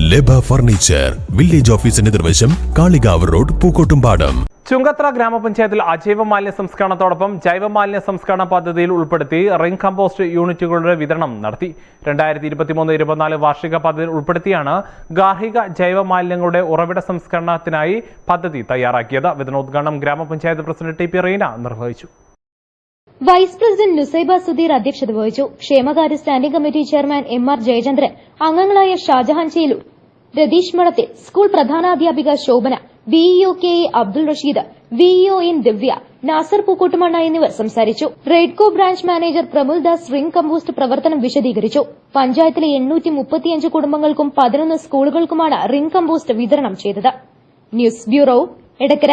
ലബ furniture village ഓഫീസിന് നിർവശം Kalikavu road Pookkottumpadam. Chungathara ഗ്രാമപഞ്ചായത്തിൽ അജൈവ മാലിന്യ സംസ്കരണത്തോടൊപ്പം ജൈവ മാലിന്യ സംസ്കരണ പദ്ധതിയിൽ ഉൾപ്പെടുത്തി റിംഗ് കമ്പോസ്റ്റ് യൂണിറ്റുകളുടെ വിതരണം നടത്തി. രണ്ടായിരത്തി ഇരുപത്തിമൂന്ന് ഇരുപത്തിനാല് വാർഷിക പദ്ധതിയിൽ ഉൾപ്പെടുത്തിയാണ് ഗാർഹിക ജൈവ മാലിന്യങ്ങളുടെ ഉറവിട സംസ്കരണത്തിനായി പദ്ധതി തയ്യാറാക്കിയത്. വിതരണോദ്ഘാടനം ഗ്രാമപഞ്ചായത്ത് പ്രസിഡന്റ് ടി പി റീന നിർവഹിച്ചു. വൈസ് പ്രസിഡന്റ് നുസൈബ സുധീർ അധ്യക്ഷത വഹിച്ചു. ക്ഷേമകാര്യ standing committee chairman M R Jayachandran അംഗങ്ങളായ Shajahan Chelu Ratheesh Madathil school പ്രധാനാധ്യാപിക Shobhana VEO K A Abdul Rasheed VEO N Divya Nasar Pookkottumanna എന്നിവർ സംസാരിച്ചു. Redco branch manager Pramul Das ring compost പ്രവർത്തനം വിശദീകരിച്ചു. പഞ്ചായത്തിലെ എണ്ണൂറ്റി മുപ്പത്തിയഞ്ച് കുടുംബങ്ങൾക്കും പതിനൊന്ന് സ്കൂളുകൾക്കുമാണ് റിംഗ് കമ്പോസ്റ്റ് വിതരണം ചെയ്തത്. News bureau Edakkara.